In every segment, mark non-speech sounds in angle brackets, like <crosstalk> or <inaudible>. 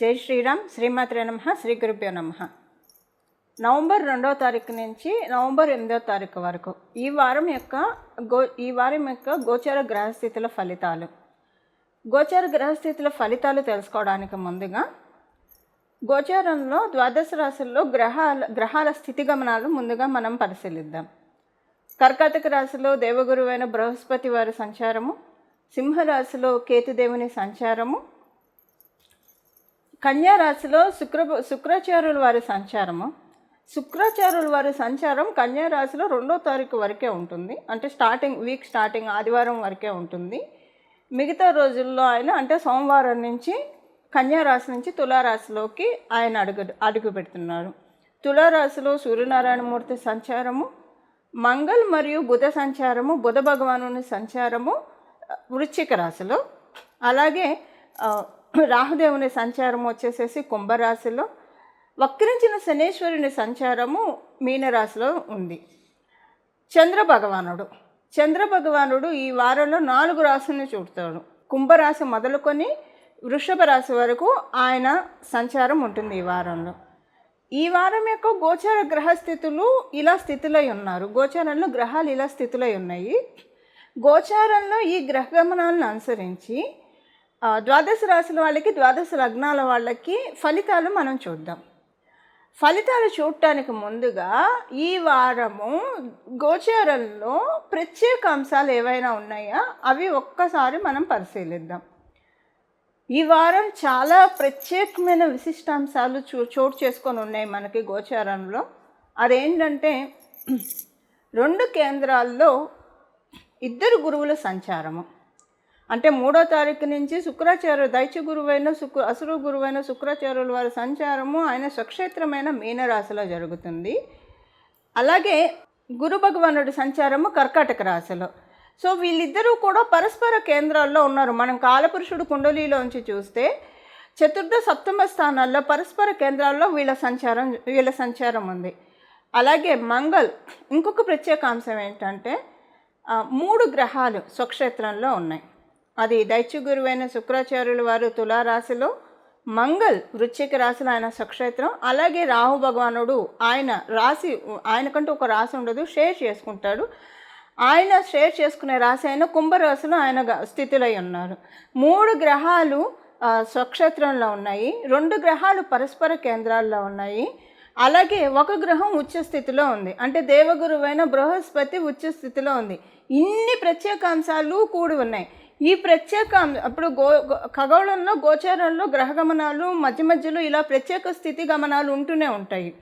జై శ్రీరామ్ శ్రీమాత్రే నమ శ్రీ గురుభ్యో నమ. నవంబర్ రెండవ తారీఖు నుంచి నవంబర్ ఎనిమిదవ తారీఖు వరకు ఈ వారం యొక్క గో ఈ వారం యొక్క గోచర గ్రహస్థితుల ఫలితాలు. గోచర గ్రహస్థితుల ఫలితాలు తెలుసుకోవడానికి ముందుగా గోచారంలో ద్వాదశ రాశుల్లో గ్రహాల గ్రహాల స్థితిగమనాలు ముందుగా మనం పరిశీలిద్దాం. కర్కాటక రాశిలో దేవగురువైన బృహస్పతి వారి సంచారము సింహరాశిలో కేతుదేవుని సంచారము కన్యారాశిలో శుక్ర శుక్రాచార్యుల వారి సంచారము. శుక్రాచార్యుల వారి సంచారం కన్యారాశిలో రెండో తారీఖు వరకే ఉంటుంది. అంటే స్టార్టింగ్ వీక్ స్టార్టింగ్ ఆదివారం వరకే ఉంటుంది. మిగతా రోజుల్లో ఆయన అంటే సోమవారం నుంచి కన్యారాశి నుంచి తులారాశిలోకి ఆయన అడుగు అడుగు పెడుతున్నారు. తులారాశిలో సూర్యనారాయణమూర్తి సంచారము మంగళ్ మరియు బుధ సంచారము బుధ భగవానుని సంచారము వృశ్చిక రాశిలో. అలాగే రాహుదేవుని సంచారం వచ్చేసేసి కుంభరాశిలో వక్రించిన శనేశ్వరుని సంచారము మీనరాశిలో ఉంది. చంద్ర భగవానుడు. చంద్ర భగవానుడు ఈ వారంలో నాలుగు రాశుల్ని చూడతాడు కుంభరాశి మొదలుకొని వృషభ రాశి వరకు ఆయన సంచారం ఉంటుంది ఈ వారంలో. ఈ వారం యొక్క గోచార గ్రహస్థితులు ఇలా స్థితిలో ఉన్నారు. గోచారంలో గ్రహాలు ఇలా స్థితిలో ఉన్నాయి. గోచారంలో ఈ గ్రహగమనాలను అనుసరించి ద్వాదశ రాశుల వాళ్ళకి ద్వాదశ లగ్నాల వాళ్ళకి ఫలితాలు మనం చూద్దాం. ఫలితాలు చూడటానికి ముందుగా ఈ వారము గోచారంలో ప్రత్యేక అంశాలు ఏవైనా ఉన్నాయా? అవి ఒక్కసారి మనం పరిశీలిద్దాం. ఈ వారం చాలా ప్రత్యేకమైన విశిష్టాంశాలు చూ చోటు చేసుకొని ఉన్నాయి మనకి గోచారంలో. అదేంటంటే రెండు కేంద్రాల్లో ఇద్దరు గురువుల సంచారము. అంటే మూడో తారీఖు నుంచి శుక్రాచార్య దైత్య గురువైన శుక్ర అసురు గురువైన శుక్రాచార్యుల వారి సంచారము ఆయన స్వక్షేత్రమైన మీనరాశిలో జరుగుతుంది. అలాగే గురు భగవానుడి సంచారము కర్కాటక రాశిలో. సో వీళ్ళిద్దరూ కూడా పరస్పర కేంద్రాల్లో ఉన్నారు. మనం కాలపురుషుడు కుండలిలోంచి చూస్తే చతుర్థ సప్తమ స్థానాల్లో పరస్పర కేంద్రాల్లో వీళ్ళ సంచారం వీళ్ళ సంచారం ఉంది. అలాగే మంగళ్ ఇంకొక ప్రత్యేక అంశం ఏంటంటే మూడు గ్రహాలు స్వక్షేత్రంలో ఉన్నాయి. అది దైత్య గురువైన శుక్రాచార్యుల వారు తులారాశిలో మంగళ్ వృశ్చిక రాశిలో ఆయన సక్షేత్రం అలాగే రాహు భగవానుడు ఆయన రాశి ఆయనకంటూ ఒక రాశి ఉండదు షేర్ చేసుకుంటాడు. ఆయన షేర్ చేసుకునే రాశి అయిన కుంభరాశిలో ఆయన గ- స్థితిలో ఉన్నారు. మూడు గ్రహాలు స్వక్షేత్రంలో ఉన్నాయి. రెండు గ్రహాలు పరస్పర కేంద్రాల్లో ఉన్నాయి. అలాగే ఒక గ్రహం ఉచ్చ స్థితిలో ఉంది. అంటే దేవగురువైన బృహస్పతి ఉచ్చ స్థితిలో ఉంది. ఇన్ని ప్రత్యేక అంశాలు కూడి ఉన్నాయి. ఈ ప్రత్యేక అప్పుడు గో గో- ఖగోళంలో గోచారంలో గ్రహగమనాలు మధ్య మధ్యలో ఇలా ప్రత్యేక స్థితి గమనాలు ఉంటూనే ఉంటాయి.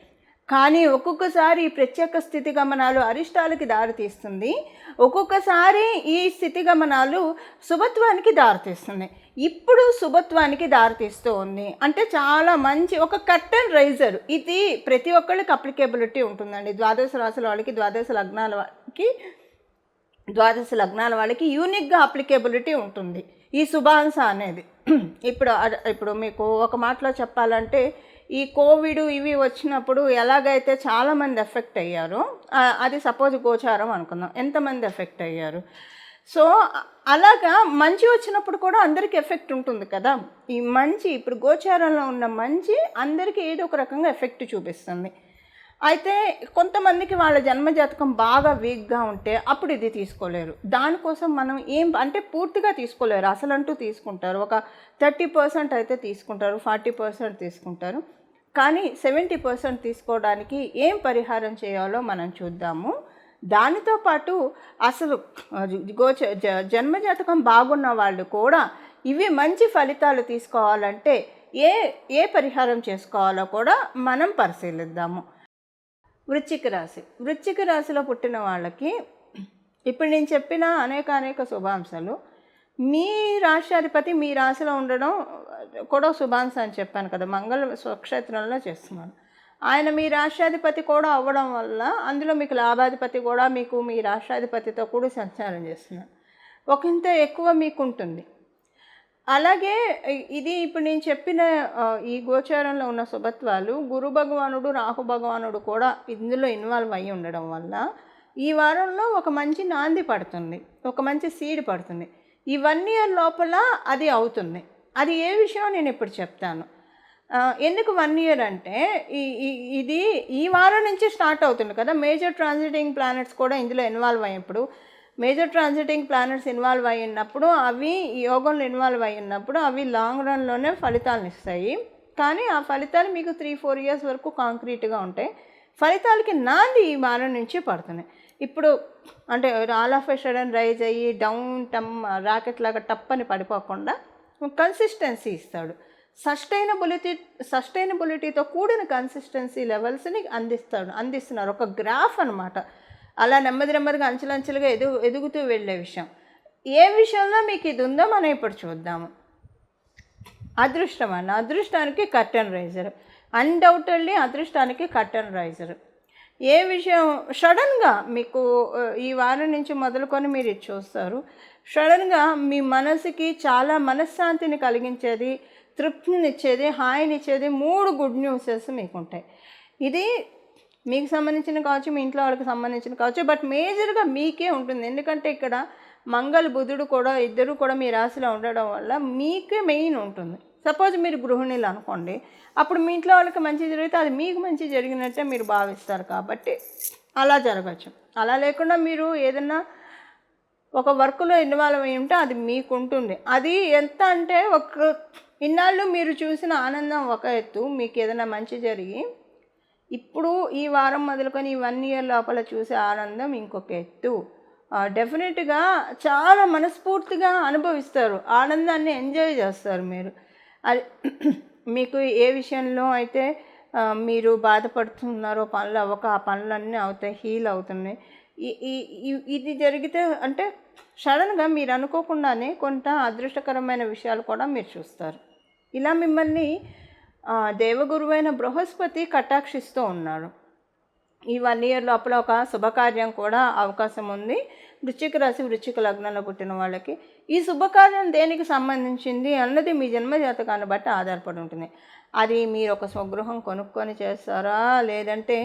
కానీ ఒక్కొక్కసారి ఈ ప్రత్యేక స్థితి గమనాలు అరిష్టాలకి దారితీస్తుంది. ఒక్కొక్కసారి ఈ స్థితి గమనాలు శుభత్వానికి దారితీస్తుంది ఇప్పుడు శుభత్వానికి దారితీస్తూ ఉంది. అంటే చాలా మంచి ఒక కర్టన్ రైజర్. ఇది ప్రతి ఒక్కళ్ళకి అప్లికేబిలిటీ ఉంటుందండి. ద్వాదశ రాశుల వాళ్ళకి ద్వాదశ లగ్నాల వాళ్ళకి ద్వాదశ లగ్నాల వాళ్ళకి యూనిక్గా అప్లికేబిలిటీ ఉంటుంది. ఈ శుభాంశ అనేది. <clears throat> ఇప్పుడు ఇప్పుడు మీకు ఒక మాటలో చెప్పాలంటే ఈ కోవిడ్ ఇవి వచ్చినప్పుడు ఎలాగైతే చాలామంది ఎఫెక్ట్ అయ్యారో అది సపోజ్ గోచారం అనుకుందాం. ఎంతమంది ఎఫెక్ట్ అయ్యారు? సో అలాగా మంచి వచ్చినప్పుడు కూడా అందరికీ ఎఫెక్ట్ ఉంటుంది కదా. ఈ మంచి ఇప్పుడు గోచారంలో ఉన్న మంచి అందరికీ ఏదో ఒక రకంగా ఎఫెక్ట్ చూపిస్తుంది. అయితే కొంతమందికి వాళ్ళ జన్మజాతకం బాగా వీక్గా ఉంటే అప్పుడు ఇది తీసుకోలేరు. దానికోసం మనం ఏం అంటే పూర్తిగా తీసుకోలేరు. అసలంటూ తీసుకుంటారు. ఒక థర్టీ పర్సెంట్ అయితే తీసుకుంటారు. ఫార్టీ పర్సెంట్ తీసుకుంటారు. కానీ సెవెంటీ పర్సెంట్ తీసుకోవడానికి ఏం పరిహారం చేయాలో మనం చూద్దాము. దానితో పాటు అసలు గోచ జ- జన్మజాతకం బాగున్న వాళ్ళు కూడా ఇవి మంచి ఫలితాలు తీసుకోవాలంటే ఏ ఏ పరిహారం చేసుకోవాలో కూడా మనం పరిశీలిద్దాము. వృశ్చిక రాశి. వృశ్చిక రాశిలో పుట్టిన వాళ్ళకి ఇప్పుడు నేను చెప్పిన అనేక అనేక శుభాంశాలు. మీ రాష్ట్రాధిపతి మీ రాశిలో ఉండడం కూడా శుభాంశ అని చెప్పాను కదా. మంగళ స్వక్షేత్రంలో చేస్తున్నాను. ఆయన మీ రాష్ట్రాధిపతి కూడా అవ్వడం వల్ల అందులో మీకు లాభాధిపతి కూడా మీకు మీ రాష్ట్రాధిపతితో కూడా సంచారం చేస్తున్నాను ఒకంత ఎక్కువ మీకు ఉంటుంది అలాగే ఇది ఇప్పుడు నేను చెప్పిన ఈ గోచారంలో ఉన్న శుభత్వాలు గురు భగవానుడు రాహు భగవానుడు కూడా ఇందులో ఇన్వాల్వ్ అయ్యి ఉండడం వల్ల ఈ వారంలో ఒక మంచి నాంది పడుతుంది ఒక మంచి సీడ్ పడుతుంది. ఈ వన్ ఇయర్ లోపల అది అవుతుంది. అది ఏ విషయం నేను ఇప్పుడు చెప్తాను. ఎందుకు వన్ ఇయర్ అంటే ఇది ఈ వారం నుంచి స్టార్ట్ అవుతుంది కదా. మేజర్ ట్రాన్సిటింగ్ ప్లానెట్స్ కూడా ఇందులో ఇన్వాల్వ్ అయ్యినప్పుడు మేజర్ ట్రాన్సిటింగ్ ప్లానెట్స్ ఇన్వాల్వ్ అయినప్పుడు అవి యోగంలో ఇన్వాల్వ్ అయినప్పుడు అవి లాంగ్ రన్లోనే ఫలితాలను ఇస్తాయి. కానీ ఆ ఫలితాలు మీకు త్రీ ఫోర్ ఇయర్స్ వరకు కాంక్రీట్గా ఉంటాయి. ఫలితాలకి నాంది ఈ వారం నుంచి పడుతున్నాయి. ఇప్పుడు అంటే ఆల్ ఆఫ్ సడన్ రైజ్ అయ్యి డౌన్ టమ్ రాకెట్ లాగా టప్పని పడిపోకుండా కన్సిస్టెన్సీ ఇస్తాడు. సస్టైనబిలిటీ సస్టైనబిలిటీతో కూడిన కన్సిస్టెన్సీ లెవెల్స్ని అందిస్తాడు అందిస్తున్నారు. ఒక గ్రాఫ్ అనమాట అలా నెమ్మది నెమ్మదిగా అంచెలంచెలుగా ఎదుగు ఎదుగుతూ వెళ్ళే విషయం. ఏ విషయంలో మీకు ఇది ఉందో మనం ఇప్పుడు చూద్దాము. అదృష్టం అన్న అదృష్టానికి కర్టన్ రైజర్. అన్డౌటెడ్లీ అదృష్టానికి కర్టన్ రైజర్. ఏ విషయం? సడన్గా మీకు ఈ వారం నుంచి మొదలుకొని మీరు ఇది చూస్తారు. సడన్గా మీ మనసుకి చాలా మనశ్శాంతిని కలిగించేది తృప్తినిచ్చేది హాయినిచ్చేది మూడు గుడ్ న్యూసెస్ మీకు ఉంటాయి ఇది మీకు సంబంధించిన కావచ్చు మీ ఇంట్లో వాళ్ళకి సంబంధించిన కావచ్చు బట్ మేజర్గా మీకే ఉంటుంది. ఎందుకంటే ఇక్కడ మంగళ బుధుడు కూడా ఇద్దరు కూడా మీ రాశిలో ఉండడం వల్ల మీకే మెయిన్ ఉంటుంది. సపోజ్ మీరు గృహిణులు అనుకోండి అప్పుడు మీ ఇంట్లో వాళ్ళకి మంచి జరిగితే అది మీకు మంచి జరిగినట్టే మీరు భావిస్తారు కాబట్టి అలా జరగచ్చు. అలా లేకుండా మీరు ఏదన్నా ఒక వర్క్లో ఇన్వాల్వ్ అయి ఉంటే అది మీకు ఉంటుంది. అది ఎంత అంటే ఒక ఇన్నాళ్ళు మీరు చూసిన ఆనందం ఒక ఎత్తు మీకు ఏదైనా మంచి జరిగి ఇప్పుడు ఈ వారం మొదలుకొని వన్ ఇయర్ లోపల చూసే ఆనందం ఇంకొక ఎత్తు. డెఫినెట్గా చాలా మనస్ఫూర్తిగా అనుభవిస్తారు. ఆనందాన్ని ఎంజాయ్ చేస్తారు మీరు. అది <clears throat> మీకు ఏ విషయంలో అయితే మీరు బాధపడుతున్నారో పనులు అవ్వక ఆ పనులన్నీ అవుతాయి హీల్ అవుతున్నాయి. ఇది జరిగితే అంటే సడన్గా మీరు అనుకోకుండానే కొంత అదృష్టకరమైన విషయాలు కూడా మీరు చూస్తారు. ఇలా మిమ్మల్ని దేవగురువైన బృహస్పతి కటాక్షిస్తూ ఉన్నాడు ఈ వన్ ఇయర్ లోపల ఒక శుభకార్యం కూడా అవకాశం ఉంది. వృశ్చిక రాశి వృశ్చిక లగ్నంలో పుట్టిన వాళ్ళకి. ఈ శుభకార్యం దేనికి సంబంధించింది అన్నది మీ జన్మ జాతకాన్ని బట్టి ఆధారపడి ఉంటుంది. అది మీరు ఒక స్వగృహం కొనుక్కొని చేస్తారా? లేదంటే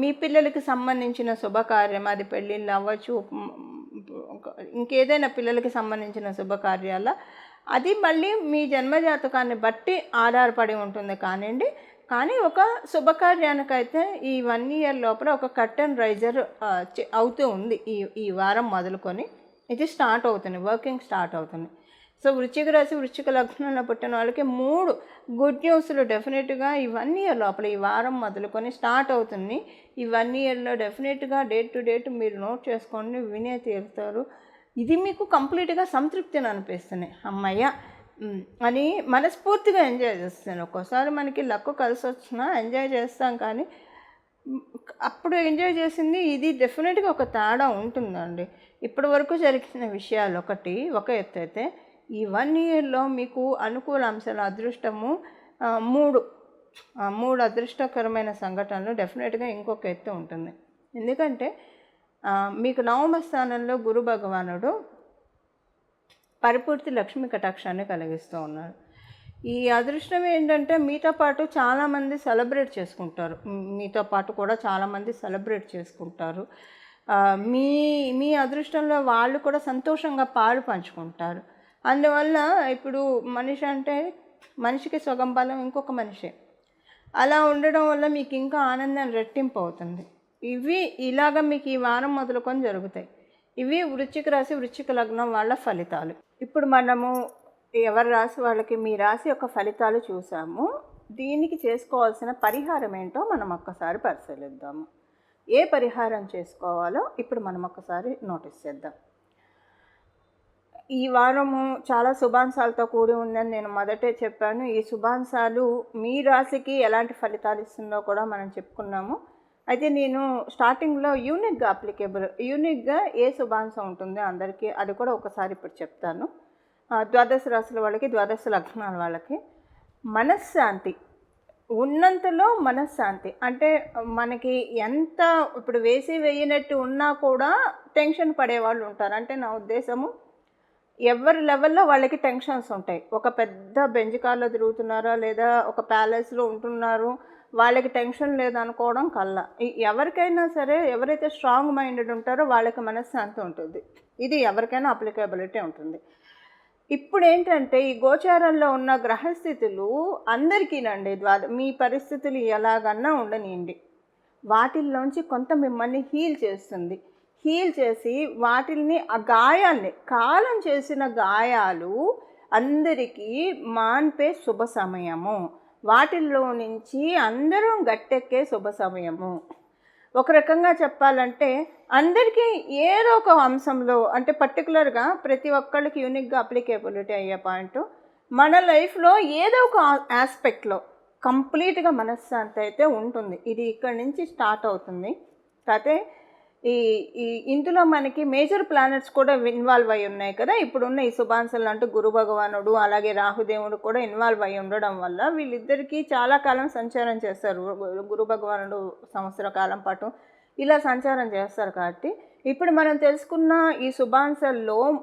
మీ పిల్లలకి సంబంధించిన శుభకార్యం అది పెళ్ళిళ్ళు అవ్వచ్చు ఇంకేదైనా పిల్లలకి సంబంధించిన శుభకార్యాల అది మళ్ళీ మీ జన్మజాతకాన్ని బట్టి ఆధారపడి ఉంటుంది కానివ్వండి. కానీ ఒక శుభకార్యానికైతే ఈ వన్ ఇయర్ లోపల ఒక కర్టన్ రైజర్ అవుతూ ఉంది. ఈ ఈ వారం మొదలుకొని ఇది స్టార్ట్ అవుతుంది వర్కింగ్ స్టార్ట్ అవుతుంది. సో వృశ్చిక రాశి వృశ్చిక లగ్నంలో పుట్టిన వాళ్ళకి మూడు గుడ్ న్యూస్లు డెఫినెట్గా ఈ వన్ ఇయర్ లోపల ఈ వారం మొదలుకొని స్టార్ట్ అవుతుంది. ఈ వన్ ఇయర్లో డెఫినెట్గా డేట్ టు డేట్ మీరు నోట్ చేసుకోండి వినే తీరుతారు. ఇది మీకు కంప్లీట్గా సంతృప్తిని అనిపిస్తుంది. అమ్మయ్య! అని మనస్ఫూర్తిగా ఎంజాయ్ చేస్తాను. ఒక్కోసారి మనకి లక్కు కలిసి వచ్చినా ఎంజాయ్ చేస్తాం కానీ అప్పుడు ఎంజాయ్ చేసింది ఇది డెఫినెట్గా ఒక తేడా ఉంటుందండి. ఇప్పటి వరకు జరిగిన విషయాలు ఒకటి ఒక ఎత్తు అయితే ఈ వన్ ఇయర్లో మీకు అనుకూల అంశాల అదృష్టము మూడు మూడు అదృష్టకరమైన సంఘటనలు డెఫినెట్గా ఇంకొక ఎత్తు ఉంటుంది. ఎందుకంటే మీకు నవమ స్థానంలో గురు భగవానుడు పరిపూర్తి లక్ష్మీ కటాక్షాన్ని కలిగిస్తూ ఉన్నారు. ఈ అదృష్టం ఏంటంటే మీతో పాటు చాలామంది సెలబ్రేట్ చేసుకుంటారు. మీతో పాటు కూడా చాలామంది సెలబ్రేట్ చేసుకుంటారు. మీ మీ అదృష్టంలో వాళ్ళు కూడా సంతోషంగా పాలు పంచుకుంటారు. అందువల్ల ఇప్పుడు మనిషి అంటే మనిషికి సగం బలం ఇంకొక మనిషే. అలా ఉండడం వల్ల మీకు ఇంకా ఆనందం రెట్టింపు అవుతుంది. ఇవి ఇలాగ మీకు ఈ వారం మొదలుకొని జరుగుతాయి. ఇవి వృశ్చిక రాశి వృశ్చిక లగ్నం వాళ్ళ ఫలితాలు. ఇప్పుడు మనము ఎవరి రాశి వాళ్ళకి మీ రాశి యొక్క ఫలితాలు చూసాము. దీనికి చేసుకోవాల్సిన పరిహారం ఏంటో మనం ఒక్కసారి పరిశీలిద్దాము. ఏ పరిహారం చేసుకోవాలో ఇప్పుడు మనం ఒక్కసారి నోటీస్ చేద్దాం. ఈ వారము చాలా శుభాంశాలతో కూడి ఉందని నేను మొదటే చెప్పాను. ఈ శుభాంశాలు మీ రాశికి ఎలాంటి ఫలితాలు ఇస్తుందో కూడా మనం చెప్పుకున్నాము. అయితే నేను స్టార్టింగ్లో యూనిక్గా అప్లికేబుల్ యూనిక్గా ఏ శుభాంశం ఉంటుందో అందరికీ అది కూడా ఒకసారి ఇప్పుడు చెప్తాను. ఆ, ద్వాదశ రాశుల వాళ్ళకి ద్వాదశ లగ్నాల వాళ్ళకి మనశ్శాంతి ఉన్నంతలో మనశ్శాంతి. అంటే మనకి ఎంత ఇప్పుడు వేసి వేయనట్టు ఉన్నా కూడా టెన్షన్ పడే వాళ్ళు ఉంటారు. అంటే నా ఉద్దేశము ఎవరి లెవెల్లో వాళ్ళకి టెన్షన్స్ ఉంటాయి. ఒక పెద్ద బెంజ్ కార్లో తిరుగుతున్నారా లేదా ఒక ప్యాలెస్లో ఉంటున్నారు వాళ్ళకి టెన్షన్ లేదనుకోవడం కల్లా. ఎవరికైనా సరే ఎవరైతే స్ట్రాంగ్ మైండెడ్ ఉంటారో వాళ్ళకి మనశ్శాంతి ఉంటుంది. ఇది ఎవరికైనా అప్లికేబిలిటీ ఉంటుంది. ఇప్పుడు ఏంటంటే ఈ గోచారంలో ఉన్న గ్రహస్థితులు అందరికీనండి ద్వాద మీ పరిస్థితులు ఎలాగన్నా ఉండనియండి. వాటిల్లోంచి కొంత మిమ్మల్ని హీల్ చేస్తుంది. హీల్ చేసి వాటిల్ని ఆ గాయాల్ని కాలం చేసిన గాయాలు అందరికీ మాన్పే శుభ సమయము. వాటిల్లో నుంచి అందరం గట్టెక్కే శుభ సమయము. ఒక రకంగా చెప్పాలంటే అందరికీ ఏదో ఒక అంశంలో అంటే పర్టికులర్గా ప్రతి ఒక్కళ్ళకి యూనిక్గా అప్లికేబిలిటీ అయ్యే పాయింట్ మన లైఫ్లో ఏదో ఒక ఆస్పెక్ట్లో కంప్లీట్గా మనశ్శాంతి అయితే ఉంటుంది. ఇది ఇక్కడి నుంచి స్టార్ట్ అవుతుంది. కాకపోతే ఈ ఈ ఇందులో మనకి మేజర్ ప్లానెట్స్ కూడా ఇన్వాల్వ్ అయి ఉన్నాయి కదా. ఇప్పుడున్న ఈ శుభాంశలు అంటూ గురు భగవానుడు అలాగే రాహుదేవుడు కూడా ఇన్వాల్వ్ అయి ఉండడం వల్ల వీళ్ళిద్దరికీ చాలా కాలం సంచారం చేస్తారు. గురు భగవానుడు సంవత్సర కాలం పాటు ఇలా సంచారం చేస్తారు కాబట్టి. ఇప్పుడు మనం తెలుసుకున్న ఈ శుభాంశల్లో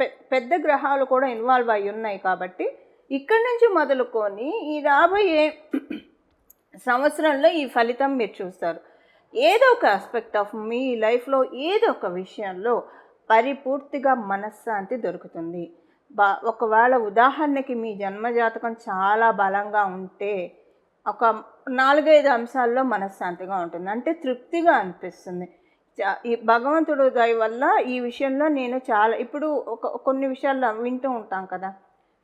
పె- పెద్ద గ్రహాలు కూడా ఇన్వాల్వ్ అయి ఉన్నాయి కాబట్టి ఇక్కడి నుంచి మొదలుకొని ఈ రాబోయే సంవత్సరంలో ఈ ఫలితం మీరు చూస్తారు. ఏదో ఒక ఆస్పెక్ట్ ఆఫ్ మీ లైఫ్లో ఏదో ఒక విషయంలో పరిపూర్తిగా మనశ్శాంతి దొరుకుతుంది. బా ఒకవేళ ఉదాహరణకి మీ జన్మజాతకం చాలా బలంగా ఉంటే ఒక నాలుగైదు అంశాల్లో మనశ్శాంతిగా ఉంటుంది. అంటే తృప్తిగా అనిపిస్తుంది. ఈ భగవంతుడు దయ వల్ల ఈ విషయంలో నేను చాలా ఇప్పుడు ఒక కొన్ని విషయాల్లో వింటూ ఉంటాం కదా.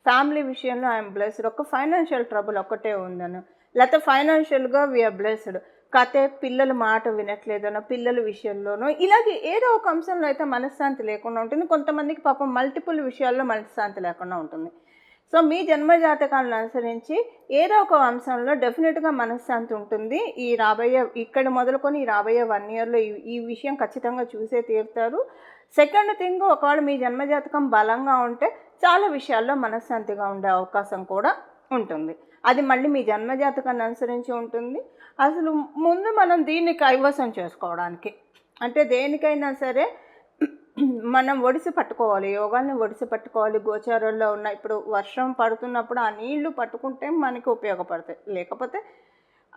ఫ్యామిలీ విషయంలో ఐఎమ్ బ్లెస్డ్. ఒక ఫైనాన్షియల్ ట్రబుల్ ఒకటే ఉందను. లేకపోతే ఫైనాన్షియల్గా వీఆర్ బ్లెస్డ్. కథే పిల్లలు మాట వినట్లేదనో పిల్లల విషయంలోనో. ఇలాగే ఏదో ఒక అంశంలో అయితే మనశ్శాంతి లేకుండా ఉంటుంది. కొంతమందికి పాపం మల్టిపుల్ విషయాల్లో మనశ్శాంతి లేకుండా ఉంటుంది. సో మీ జన్మజాతకాలను అనుసరించి ఏదో ఒక అంశంలో డెఫినెట్గా మనశ్శాంతి ఉంటుంది. ఈ రాబోయే ఇక్కడ మొదలుకొని ఈ రాబోయే వన్ ఇయర్లో ఈ ఈ విషయం ఖచ్చితంగా చూసే తీరుతారు. సెకండ్ థింగ్ ఒకవేళ మీ జన్మజాతకం బలంగా ఉంటే చాలా విషయాల్లో మనశ్శాంతిగా ఉండే అవకాశం కూడా ఉంటుంది. అది మళ్ళీ మీ జన్మజాతకాన్ని అనుసరించి ఉంటుంది. అసలు ముందు మనం దీన్ని కైవసం చేసుకోవడానికి. అంటే దేనికైనా సరే మనం ఒడిసి పట్టుకోవాలి యోగాల్ని ఒడిసి పట్టుకోవాలి. గోచారంలో ఉన్న ఇప్పుడు వర్షం పడుతున్నప్పుడు ఆ నీళ్ళు పట్టుకుంటే మనకి ఉపయోగపడతాయి. లేకపోతే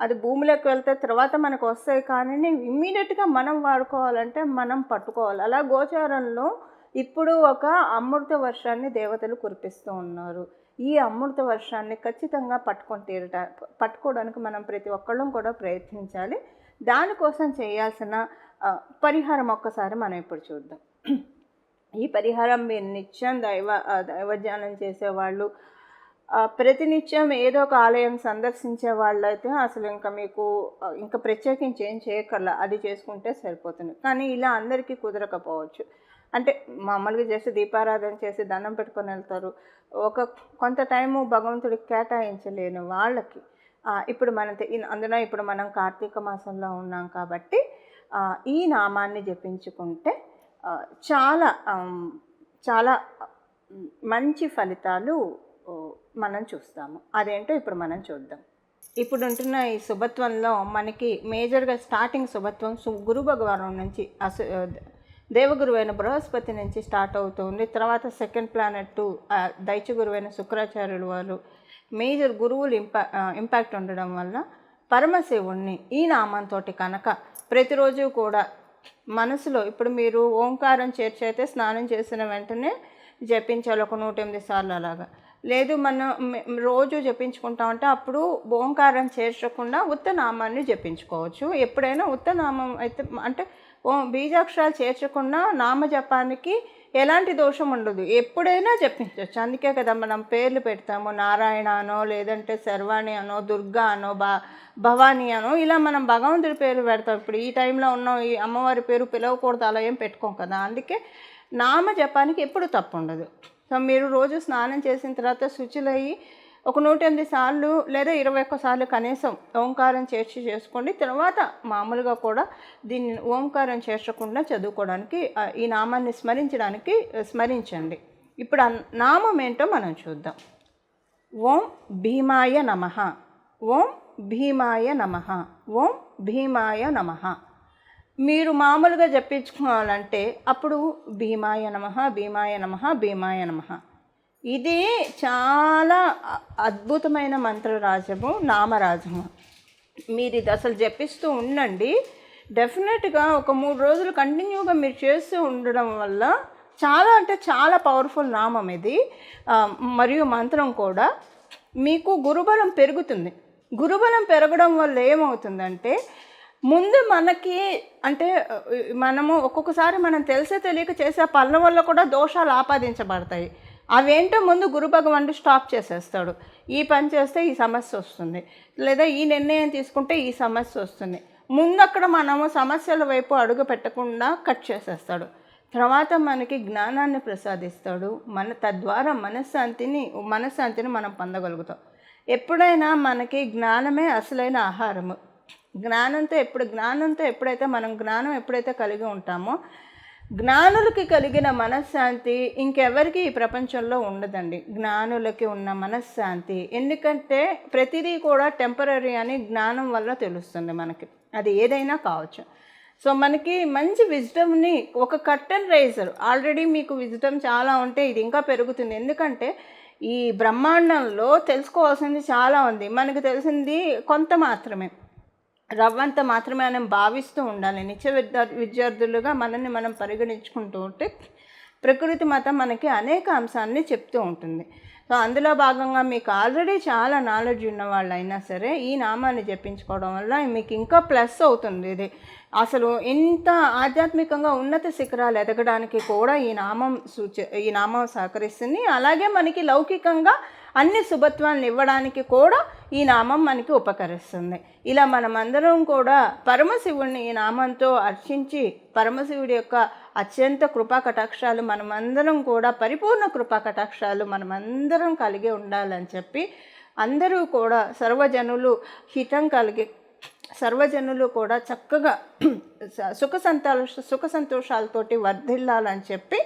అది భూమిలోకి వెళ్తే తర్వాత మనకు వస్తాయి కానీ ఇమ్మీడియట్గా మనం వాడుకోవాలంటే మనం పట్టుకోవాలి. అలా గోచారంలో ఇప్పుడు ఒక అమృత వర్షాన్ని దేవతలు కురిపిస్తూ ఉన్నారు. ఈ అమృత వర్షాన్ని ఖచ్చితంగా పట్టుకొని తీరట పట్టుకోవడానికి మనం ప్రతి ఒక్కళ్ళం కూడా ప్రయత్నించాలి. దానికోసం చేయాల్సిన పరిహారం ఒక్కసారి మనం ఇప్పుడు చూద్దాం. ఈ పరిహారం మీరు నిత్యం దైవ దైవధ్యానం చేసేవాళ్ళు ప్రతినిత్యం ఏదో ఒక ఆలయం సందర్శించే వాళ్ళైతే అసలు ఇంకా మీకు ఇంకా ప్రత్యేకించి ఏం చేయకల అది చేసుకుంటే సరిపోతుంది. కానీ ఇలా అందరికీ కుదరకపోవచ్చు. అంటే మామూలుగా చేసి దీపారాధన చేసి దండం పెట్టుకొని వెళ్తారు. ఒక కొంత టైము భగవంతుడికి కేటాయించలేని వాళ్ళకి ఇప్పుడు మన అందులో ఇప్పుడు మనం కార్తీక మాసంలో ఉన్నాం కాబట్టి ఈ నామాన్ని జపించుకుంటే చాలా చాలా మంచి ఫలితాలు మనం చూస్తాము. అదేంటో ఇప్పుడు మనం చూద్దాం. ఇప్పుడు ఉంటున్న ఈ శుభత్వంలో మనకి మేజర్గా స్టార్టింగ్ శుభత్వం గురు భగవానం నుంచి అసు దేవగురు అయిన బృహస్పతి నుంచి స్టార్ట్ అవుతుంది. తర్వాత సెకండ్ ప్లానెట్ టూ దైత్యగురువైన శుక్రాచార్యులు వారు మేజర్ గురువులు ఇంపా ఇంపాక్ట్ ఉండడం వల్ల పరమశివుణ్ణి ఈ నామంతో కనుక ప్రతిరోజు కూడా మనసులో ఇప్పుడు మీరు ఓంకారం చేర్చైతే స్నానం చేసిన వెంటనే జపించాలి. ఒక నూట ఎనిమిది సార్లు అలాగా. లేదు మనం రోజు జపించుకుంటా ఉంటే అప్పుడు ఓంకారం చేర్చకుండా ఉత్తనామాన్ని జపించుకోవచ్చు. ఎప్పుడైనా ఉత్తనామం అయితే అంటే ఓ బీజాక్షరాలు చేర్చకుండా నామజపానికి ఎలాంటి దోషం ఉండదు. ఎప్పుడైనా జపించవచ్చు అందుకే కదా మనం పేర్లు పెడతాము. నారాయణ అనో లేదంటే శర్వాణి అనో దుర్గా అనో బా భవానీ అనో ఇలా మనం భగవంతుడి పేరు పెడతాం. ఇప్పుడు ఈ టైంలో ఉన్న ఈ అమ్మవారి పేరు పిలవకూడదు అలా ఏం పెట్టుకోం కదా. అందుకే నామ జపానికి ఎప్పుడు తప్పు ఉండదు సో మీరు రోజు స్నానం చేసిన తర్వాత శుచులయ్యి ఒక నూట ఎనిమిది సార్లు లేదా ఇరవై ఒక్క సార్లు కనీసం ఓంకారం చేర్చి చేసుకోండి. తర్వాత మామూలుగా కూడా దీన్ని ఓంకారం చేర్చకుండా చదువుకోవడానికి ఈ నామాన్ని స్మరించడానికి స్మరించండి. ఇప్పుడు నామం ఏంటో మనం చూద్దాం. ఓం భీమాయ నమ. ఓం భీమాయ నమ. ఓం భీమాయ నమ. మీరు మామూలుగా జపించుకోవాలంటే అప్పుడు భీమాయ నమ భీమాయ నమ భీమాయ నమ. ఇది చాలా అద్భుతమైన మంత్రరాజము నామరాజము. మీరు ఇది అసలు జపిస్తూ ఉండండి. డెఫినెట్గా ఒక మూడు రోజులు కంటిన్యూగా మీరు చేస్తూ ఉండడం వల్ల చాలా అంటే చాలా పవర్ఫుల్ నామం ఇది. మరియు మంత్రం కూడా. మీకు గురుబలం పెరుగుతుంది. గురుబలం పెరగడం వల్ల ఏమవుతుందంటే ముందు మనకి అంటే మనము ఒక్కొక్కసారి మనం తెలిసే తెలియక చేసే పనుల వల్ల కూడా దోషాలు ఆపాదించబడతాయి. అవేంటో ముందు గురు భగవానుడు స్టాప్ చేసేస్తాడు. ఈ పని చేస్తే ఈ సమస్య వస్తుంది. లేదా ఈ నిర్ణయం తీసుకుంటే ఈ సమస్య వస్తుంది. ముందు అక్కడ మనము సమస్యల వైపు అడుగు పెట్టకుండా కట్ చేసేస్తాడు. తర్వాత మనకి జ్ఞానాన్ని ప్రసాదిస్తాడు. మన తద్వారా మనశ్శాంతిని మనశ్శాంతిని మనం పొందగలుగుతాం. ఎప్పుడైనా మనకి జ్ఞానమే అసలైన ఆహారము. జ్ఞానంతో ఎప్పుడు జ్ఞానంతో ఎప్పుడైతే మనం జ్ఞానం ఎప్పుడైతే కలిగి ఉంటామో జ్ఞానులకి కలిగిన మనశ్శాంతి ఇంకెవరికి ఈ ప్రపంచంలో ఉండదండి. జ్ఞానులకి ఉన్న మనశ్శాంతి. ఎందుకంటే ప్రతిదీ కూడా టెంపరీ అని జ్ఞానం వల్ల తెలుస్తుంది మనకి. అది ఏదైనా కావచ్చు. సో మనకి మంచి విజ్డమ్ని ఒక కర్టన్ రైజర్. ఆల్రెడీ మీకు విజ్డమ్ చాలా ఉంటే ఇది ఇంకా పెరుగుతుంది. ఎందుకంటే ఈ బ్రహ్మాండంలో తెలుసుకోవాల్సింది చాలా ఉంది. మనకు తెలిసింది కొంత మాత్రమే. రవ్వంత మాత్రమే మనం భావిస్తూ ఉండాలి. నిత్య విద్యార్థులుగా మనల్ని మనం పరిగణించుకుంటూ ఉంటే ప్రకృతి మతం మనకి అనేక అంశాన్ని చెప్తూ ఉంటుంది. సో అందులో భాగంగా మీకు ఆల్రెడీ చాలా నాలెడ్జ్ ఉన్న వాళ్ళు అయినా సరే ఈ నామాన్ని జపించుకోవడం వల్ల మీకు ఇంకా ప్లస్ అవుతుంది. ఇది అసలు ఇంత ఆధ్యాత్మికంగా ఉన్నత శిఖరాలు ఎదగడానికి కూడా ఈ నామం సూచ ఈ నామం సహకరిస్తుంది. అలాగే మనకి లౌకికంగా అన్ని శుభత్వాలను ఇవ్వడానికి కూడా ఈ నామం మనకి ఉపకరిస్తుంది. ఇలా మనమందరం కూడా పరమశివుడిని ఈ నామంతో అర్చించి పరమశివుడి యొక్క అత్యంత కృపా కటాక్షాలు మనమందరం కూడా పరిపూర్ణ కృపా కటాక్షాలు మనమందరం కలిగి ఉండాలని చెప్పి అందరూ కూడా సర్వజనులు హితం కలిగి సర్వజనులు కూడా చక్కగా సుఖ సంతోష సుఖ సంతోషాలతోటి వర్ధిల్లాలని చెప్పి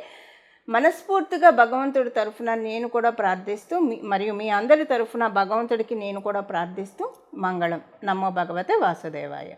మనస్ఫూర్తిగా భగవంతుడి తరఫున నేను కూడా ప్రార్థిస్తూ మీ- మరియు మీ అందరి తరఫున భగవంతుడికి నేను కూడా ప్రార్థిస్తూ మంగళం. నమో భగవతే వాసుదేవాయ.